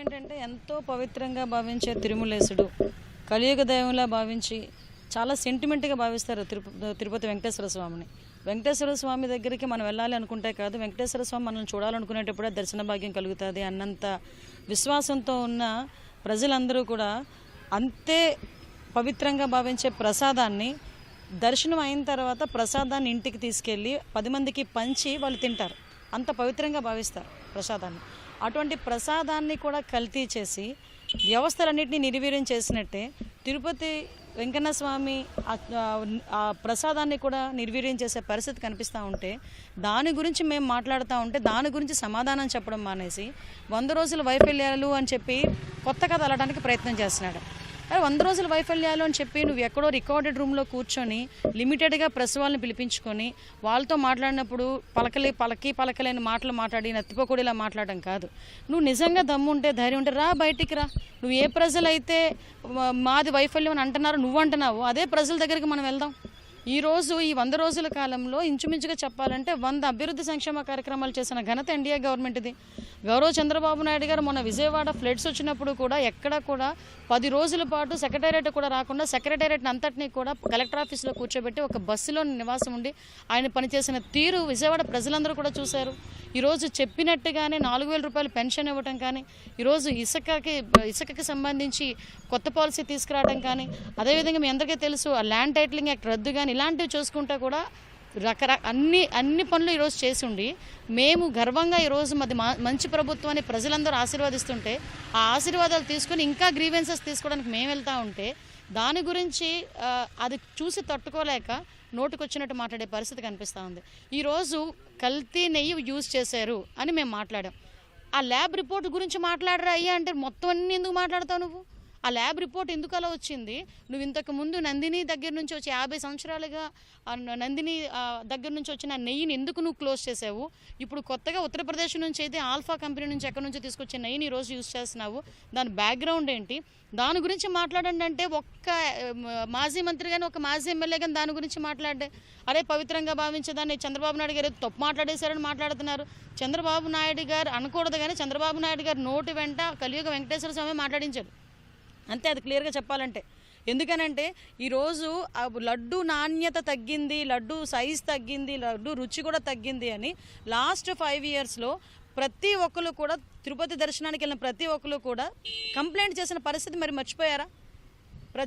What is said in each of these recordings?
ఏంటంటే ఎంతో పవిత్రంగా భావించే తిరుమలేశుడు కలియుగ దైవంలా భావించి చాలా సెంటిమెంట్గా భావిస్తారు తిరుప తిరుపతి వెంకటేశ్వర స్వామిని. వెంకటేశ్వర స్వామి దగ్గరికి మనం వెళ్ళాలి అనుకుంటే కాదు వెంకటేశ్వర స్వామి మనల్ని చూడాలనుకునేటప్పుడే దర్శన భాగ్యం కలుగుతుంది అన్నంత విశ్వాసంతో ఉన్న ప్రజలందరూ కూడా అంతే పవిత్రంగా భావించే ప్రసాదాన్ని దర్శనం అయిన తర్వాత ప్రసాదాన్ని ఇంటికి తీసుకెళ్ళి పది మందికి పంచి వాళ్ళు తింటారు. అంత పవిత్రంగా భావిస్తారు ప్రసాదాన్ని. అటువంటి ప్రసాదాన్ని కూడా కల్తీ చేసి వ్యవస్థలన్నింటినీ నిర్వీర్యం చేసినట్టే తిరుపతి వెంకన్న స్వామి ఆ- ప్రసాదాన్ని కూడా నిర్వీర్యం చేసే పరిస్థితి కనిపిస్తూ ఉంటే దాని గురించి మేము మాట్లాడుతూ ఉంటే దాని గురించి సమాధానం చెప్పడం మానేసి వంద రోజుల వైఫల్యాలు అని చెప్పి కొత్త కథ అలడానికి ప్రయత్నం చేస్తున్నాడు. అరే వంద రోజుల వైఫల్యాలు అని చెప్పి నువ్వు ఎక్కడో రికార్డెడ్ రూమ్లో కూర్చొని లిమిటెడ్గా ప్రెస్ వాళ్ళని పిలిపించుకొని వాళ్ళతో మాట్లాడినప్పుడు పలకలే పలకి పలకలేని మాటలు మాట్లాడి నత్తిపోకూడేలా మాట్లాడడం కాదు. నువ్వు నిజంగా దమ్ము ఉంటే ధైర్యం ఉంటే రా బయటికి రా. నువ్వు ఏ ప్రజలైతే మాది వైఫల్యం అని అంటున్నారో నువ్వు అంటున్నావు అదే ప్రజల దగ్గరికి మనం వెళ్దాం. ఈరోజు ఈ వంద రోజుల కాలంలో ఇంచుమించుగా చెప్పాలంటే వంద అభివృద్ధి సంక్షేమ కార్యక్రమాలు చేసిన ఘనత ఎన్డీఏ గవర్నమెంట్ ఇది గౌరవ చంద్రబాబు నాయుడు గారు మొన్న విజయవాడ ఫ్లడ్స్ వచ్చినప్పుడు కూడా ఎక్కడ కూడా పది రోజుల పాటు సెక్రటేరియట్ కూడా రాకుండా సెక్రటేరియట్ అంతటినీ కూడా కలెక్టర్ ఆఫీస్లో కూర్చోబెట్టి ఒక బస్సులో నివాసం ఉండి ఆయన పనిచేసిన తీరు విజయవాడ ప్రజలందరూ కూడా చూశారు. ఈరోజు చెప్పినట్టుగానే నాలుగు వేల రూపాయలు పెన్షన్ ఇవ్వటం కానీ ఈరోజు ఇసుకకి ఇసుకకి సంబంధించి కొత్త పాలసీ తీసుకురావడం కానీ అదేవిధంగా మీ అందరికీ తెలుసు ఆ ల్యాండ్ టైటిలింగ్ యాక్ట్ రద్దు కానీ ఇలాంటివి చూసుకుంటే కూడా రకర అన్ని అన్ని పనులు ఈరోజు చేసి ఉండి మేము గర్వంగా ఈరోజు మాది మా మంచి ప్రభుత్వాన్ని ప్రజలందరూ ఆశీర్వదిస్తుంటే ఆ ఆశీర్వాదాలు తీసుకొని ఇంకా గ్రీవెన్సెస్ తీసుకోవడానికి మేము వెళ్తా ఉంటే దాని గురించి అది చూసి తట్టుకోలేక నోటికొచ్చినట్టు మాట్లాడే పరిస్థితి కనిపిస్తూ ఉంది. ఈరోజు కల్తీ నెయ్యి యూజ్ చేశారు అని మేము మాట్లాడాం. ఆ ల్యాబ్ రిపోర్ట్ గురించి మాట్లాడరా అయ్యా అంటే మొత్తం అన్ని ఎందుకు మాట్లాడతావు నువ్వు? ఆ ల్యాబ్ రిపోర్ట్ ఎందుకు అలా వచ్చింది? నువ్వు ఇంతకు ముందు నందిని దగ్గర నుంచి వచ్చి యాభై సంవత్సరాలుగా నందిని దగ్గర నుంచి వచ్చిన నెయ్యిని ఎందుకు నువ్వు క్లోజ్ చేసావు? ఇప్పుడు కొత్తగా ఉత్తరప్రదేశ్ నుంచి అయితే ఆల్ఫా కంపెనీ నుంచి ఎక్కడి నుంచి తీసుకొచ్చే నెయ్యిని ఈరోజు రోజు యూజ్ చేస్తున్నావు. దాని బ్యాక్గ్రౌండ్ ఏంటి? దాని గురించి మాట్లాడండి అంటే ఒక్క మాజీ మంత్రి కానీ ఒక మాజీ ఎమ్మెల్యే కానీ దాని గురించి మాట్లాడే అరే పవిత్రంగా భావించేదాన్ని చంద్రబాబు నాయుడు గారు తప్పు మాట్లాడేశారని మాట్లాడుతున్నారు. చంద్రబాబు నాయుడు గారు అనకూడదు కానీ చంద్రబాబు నాయుడు గారు నోటి వెంట కలియుగ వెంకటేశ్వర స్వామి మాట్లాడించారు. అంతే అది క్లియర్గా చెప్పాలంటే. ఎందుకనంటే ఈరోజు ఆ లడ్డు నాణ్యత తగ్గింది లడ్డు సైజ్ తగ్గింది లడ్డు రుచి కూడా తగ్గింది అని లాస్ట్ ఫైవ్ ఇయర్స్లో ప్రతి ఒక్కరు కూడా తిరుపతి దర్శనానికి వెళ్ళిన ప్రతి ఒక్కరు కూడా కంప్లైంట్ చేసిన పరిస్థితి మరి మర్చిపోయారా?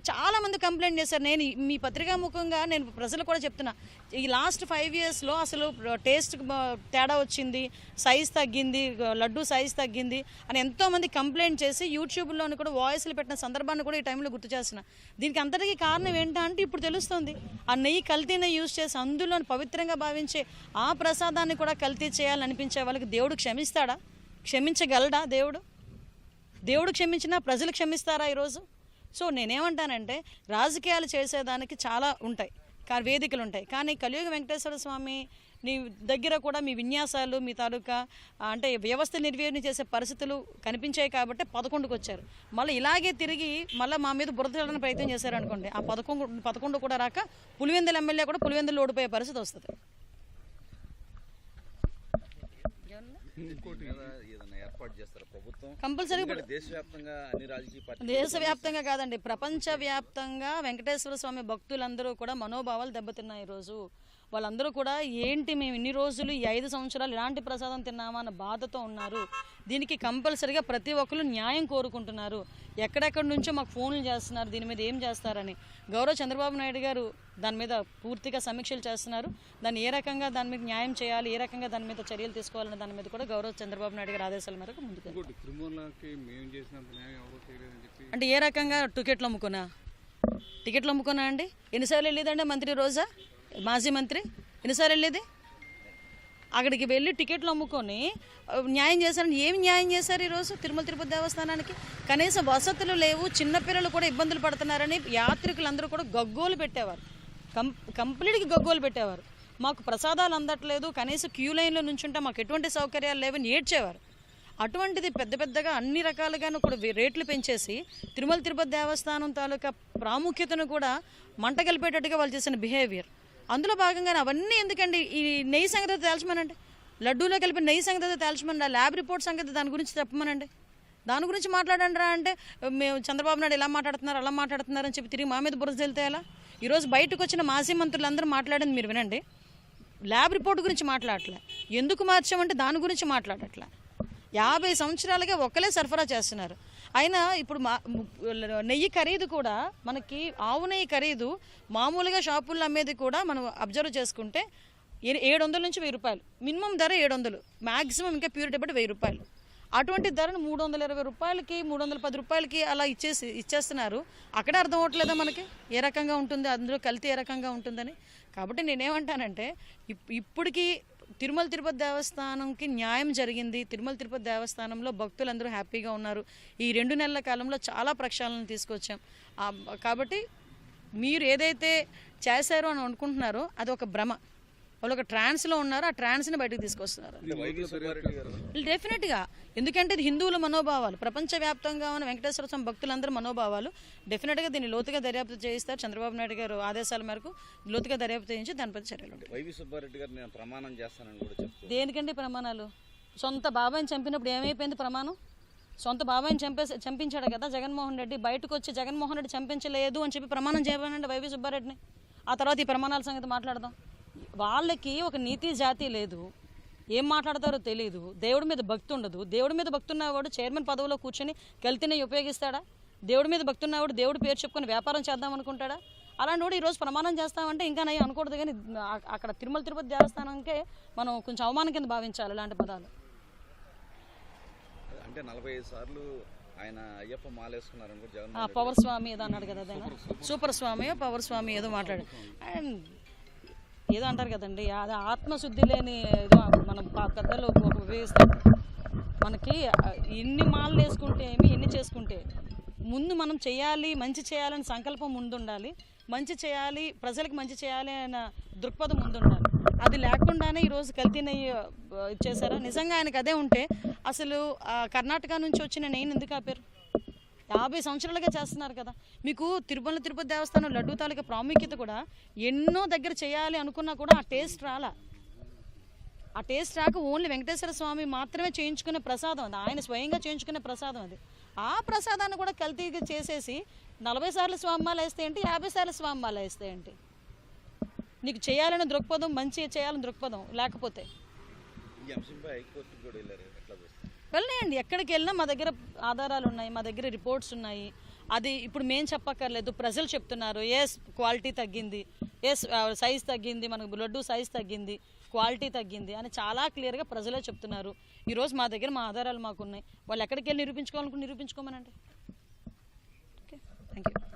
చాలా మంది కంప్లైంట్ చేశారు. నేను మీ పత్రికా ముఖంగా నేను ప్రజలు కూడా చెప్తున్నా. ఈ లాస్ట్ ఫైవ్ ఇయర్స్లో అసలు టేస్ట్ తేడా వచ్చింది సైజ్ తగ్గింది లడ్డు సైజ్ తగ్గింది అని ఎంతోమంది కంప్లైంట్ చేసి యూట్యూబ్లోని కూడా వాయిస్లు పెట్టిన సందర్భాన్ని కూడా ఈ టైంలో గుర్తు చేసిన దీనికి అంతటికీ కారణం ఏంటంటే ఇప్పుడు తెలుస్తుంది. ఆ నెయ్యి కల్తీని యూజ్ చేసి అందులో పవిత్రంగా భావించే ఆ ప్రసాదాన్ని కూడా కల్తీ చేయాలని అనిపించే వాళ్ళకి దేవుడు క్షమిస్తాడా? క్షమించగలడా దేవుడు? దేవుడు క్షమించినా ప్రజలు క్షమిస్తారా ఈరోజు? సో నేనేమంటానంటే రాజకీయాలు చేసేదానికి చాలా ఉంటాయి కానీ వేదికలు ఉంటాయి కానీ కలియుగ వెంకటేశ్వర స్వామి నీ దగ్గర కూడా మీ విన్యాసాలు మీ తాలూకా అంటే వ్యవస్థ నిర్వీర్యం చేసే పరిస్థితులు కనిపించాయి కాబట్టి పదకొండుకు వచ్చారు మళ్ళీ ఇలాగే తిరిగి మళ్ళీ మా మీద బురద చల్లడానికి ప్రయత్నం చేశారు అనుకోండి ఆ పదకొండు పదకొండు కూడా రాక పులివెందుల ఎమ్మెల్యే కూడా పులివెందులు ఓడిపోయే పరిస్థితి వస్తుంది. ఏర్పాటు చేస్తారు ప్రభుత్వం. కంపల్సరీ దేశవ్యాప్తంగా అన్ని రాజకీయ పార్టీలు దేశవ్యాప్తంగా కాదండి ప్రపంచవ్యాప్తంగా వెంకటేశ్వర స్వామి భక్తులందరూ కూడా మనోభావాలు దెబ్బతిన్నాయి ఈరోజు. వాళ్ళందరూ కూడా ఏంటి మేము ఇన్ని రోజులు ఈ ఐదు సంవత్సరాలు ఇలాంటి ప్రసాదం తిన్నామా అన్న బాధతో ఉన్నారు. దీనికి కంపల్సరిగా ప్రతి ఒక్కరు న్యాయం కోరుకుంటున్నారు. ఎక్కడెక్కడి నుంచో మాకు ఫోన్లు చేస్తున్నారు దీని మీద ఏం చేస్తారని. గౌరవ చంద్రబాబు నాయుడు గారు దాని మీద పూర్తిగా సమీక్షలు చేస్తున్నారు. దాన్ని ఏ రకంగా దాని మీద న్యాయం చేయాలి ఏ రకంగా దాని మీద చర్యలు తీసుకోవాలనే దాని మీద కూడా గౌరవ చంద్రబాబు నాయుడు గారి ఆదేశాల మేరకు ముందుకు అంటే ఏ రకంగా టికెట్లు అమ్ముకున్నా? టికెట్లు అమ్ముకున్నా అండి? ఎన్నిసార్లు వెళ్ళేదండి మంత్రి రోజా? మాజీ మంత్రి? ఎన్నిసార్లు వెళ్ళేది? అక్కడికి వెళ్ళి టికెట్లు అమ్ముకొని న్యాయం చేశారని ఏమి న్యాయం చేశారు ఈరోజు తిరుమల తిరుపతి దేవస్థానానికి? కనీసం వసతులు లేవు చిన్నపిల్లలు కూడా ఇబ్బందులు పడుతున్నారని యాత్రికులందరూ కూడా గగ్గోలు పెట్టేవారు. కం కంప్లీట్గా గగ్గోలు పెట్టేవారు. మాకు ప్రసాదాలు అందట్లేదు కనీసం క్యూ లైన్లో నుంచుంటే మాకు ఎటువంటి సౌకర్యాలు లేవని ఏడ్చేవారు. అటువంటిది పెద్ద పెద్దగా అన్ని రకాలుగాను కూడా రేట్లు పెంచేసి తిరుమల తిరుపతి దేవస్థానం తాలూకా ప్రాముఖ్యతను కూడా మంటగలిపేటట్టుగా వాళ్ళు చేసిన బిహేవియర్. అందులో భాగంగానే అవన్నీ ఎందుకండి? ఈ నెయ్యి సంగతి తేల్చమనండి. లడ్డూలో కలిపి నెయ్యి సంగతి తేల్చమనండి. ల్యాబ్ రిపోర్ట్ సంగతి దాని గురించి చెప్పమనండి. దాని గురించి మాట్లాడండి రా అంటే మేము చంద్రబాబు నాయుడు ఇలా మాట్లాడుతున్నారు అలా మాట్లాడుతున్నారు అని చెప్పి తిరిగి మా మీద బురద వెళ్తే ఎలా? ఈరోజు బయటకు వచ్చిన మాజీ మంత్రులందరూ మాట్లాడింది మీరు వినండి. ల్యాబ్ రిపోర్ట్ గురించి మాట్లాడట్లే. ఎందుకు మార్చామంటే దాని గురించి మాట్లాడట్లే. యాభై సంవత్సరాలుగా ఒక్కలే సరఫరా చేస్తున్నారు. అయినా ఇప్పుడు మా నెయ్యి ఖరీదు కూడా మనకి ఆవు నెయ్యి ఖరీదు మామూలుగా షాపుల్లో అమ్మేది కూడా మనం అబ్జర్వ్ చేసుకుంటే ఏ- ఏడు వందల నుంచి వెయ్యి రూపాయలు. మినిమం ధర ఏడు వందలు మ్యాక్సిమం ఇంకా ప్యూరిటీ బట్టి వెయ్యి రూపాయలు. అటువంటి ధరను మూడు వందల ఇరవై రూపాయలకి మూడు వందల పది రూపాయలకి అలా ఇచ్చేసి ఇచ్చేస్తున్నారు. అక్కడే అర్థం అవ్వట్లేదా మనకి? ఏ రకంగా ఉంటుంది? అందులో కల్తీ ఏ రకంగా ఉంటుందని. కాబట్టి నేనేమంటానంటే ఇప్- ఇప్పటికీ తిరుమల తిరుపతి దేవస్థానంకి న్యాయం జరిగింది. తిరుమల తిరుపతి దేవస్థానంలో భక్తులందరూ హ్యాపీగా ఉన్నారు. ఈ రెండు నెలల కాలంలో చాలా ప్రక్షాళన తీసుకొచ్చాం. కాబట్టి మీరు ఏదైతే చేశారో అని అనుకుంటున్నారో అది ఒక భ్రమ. వాళ్ళు ఒక ట్రాన్స్లో ఉన్నారు ఆ ట్రాన్స్ని బయటకు తీసుకొస్తున్నారు. డెఫినెట్గా ఎందుకంటే ఇది హిందువుల మనోభావాలు. ప్రపంచవ్యాప్తంగా ఉన్న వెంకటేశ్వర స్వామి భక్తులందరూ మనోభావాలు. డెఫినెట్గా దీన్ని లోతుగా దర్యాప్తు చేయిస్తారు చంద్రబాబు నాయుడు గారు ఆదేశాల మేరకు. లోతుగా దర్యాప్తు చేయించి దానిపై చర్యలు దేనికండి ప్రమాణాలు? సొంత బాబాయిని చంపినప్పుడు ఏమైపోయింది ప్రమాణం? సొంత బాబాయిని చంపేసి చంపించాడు కదా జగన్మోహన్ రెడ్డి. బయటకు వచ్చి జగన్మోహన్ రెడ్డి చంపించలేదు అని చెప్పి ప్రమాణం చేయమనండి వైవి సుబ్బారెడ్డిని. ఆ తర్వాత ఈ ప్రమాణాల సంగతి మాట్లాడదాం. వాళ్ళకి ఒక నీతి జాతి లేదు. ఏం మాట్లాడతారో తెలియదు దేవుడి మీద భక్తి ఉండదు. దేవుడి మీద భక్తి ఉన్నవాడు చైర్మన్ పదవిలో కూర్చొని కల్తీని ఉపయోగిస్తాడా? దేవుడి మీద భక్తి ఉన్నవాడు దేవుడి పేరు చెప్పుకొని వ్యాపారం చేద్దాం అనుకుంటాడా? అలాంటి వాడు ఈరోజు ప్రమాణం చేస్తామంటే ఇంకా నయ్యి అనకూడదు కానీ అక్కడ తిరుమల తిరుపతి దేవస్థానంకే మనం కొంచెం అవమానం కింద భావించాలి ఇలాంటి పదాలు. అంటే నలభై ఐదు సార్లు ఆయన అయ్యప్ప మాలేసుకున్నారని కూడా జగన్ పవర్ స్వామి ఏదో అన్నాడు కదా సూపర్ స్వామి పవర్ స్వామి ఏదో మాట్లాడు అండ్ ఏదో అంటారు కదండి అది ఆత్మశుద్ధి లేని ఏదో మనం పెద్దలు ఉపయోగిస్తారు మనకి ఎన్ని మాలలు వేసుకుంటే ఏమి ఎన్ని చేసుకుంటే ముందు మనం చేయాలి మంచి చేయాలని సంకల్పం ముందు ఉండాలి మంచి చేయాలి ప్రజలకు మంచి చేయాలి అనే దృక్పథం ముందు ఉండాలి అది లేకుండానే ఈరోజు కల్తీ నెయ్యి ఇచ్చేసారా నిజంగా ఆయనకు అదే ఉంటే అసలు కర్ణాటక నుంచి వచ్చిన నెయ్యిని ఎందుకు ఆపారు? యాభై సంవత్సరాలుగా చేస్తున్నారు కదా. మీకు తిరుమల తిరుపతి దేవస్థానం లడ్డూ తాలూకా ప్రాముఖ్యత కూడా ఎన్నో దగ్గర చేయాలి అనుకున్నా కూడా ఆ టేస్ట్ రాలా. ఆ టేస్ట్ రాక ఓన్లీ వెంకటేశ్వర స్వామి మాత్రమే చేయించుకునే ప్రసాదం అది. ఆయన స్వయంగా చేయించుకునే ప్రసాదం అది. ఆ ప్రసాదాన్ని కూడా కల్తీగా చేసేసి నలభై సార్లు స్వామిమాల వేస్తే ఏంటి? యాభై సార్లు స్వామిమాల వేస్తే ఏంటి? నీకు చేయాలని దృక్పథం మంచి చేయాలని దృక్పథం లేకపోతే. ఈ వెళ్ళండి ఎక్కడికి వెళ్ళినా మా దగ్గర ఆధారాలు ఉన్నాయి మా దగ్గర రిపోర్ట్స్ ఉన్నాయి. అది ఇప్పుడు మేము చెప్పక్కర్లేదు ప్రజలు చెప్తున్నారు ఎస్ క్వాలిటీ తగ్గింది. ఎస్ సైజ్ తగ్గింది మనకు లడ్డు సైజ్ తగ్గింది క్వాలిటీ తగ్గింది అని చాలా క్లియర్గా ప్రజలే చెప్తున్నారు. ఈరోజు మా దగ్గర మా ఆధారాలు మాకు ఉన్నాయి వాళ్ళు ఎక్కడికి వెళ్ళి నిరూపించుకోవాలనుకుని నిరూపించుకోమనండి. Okay thank you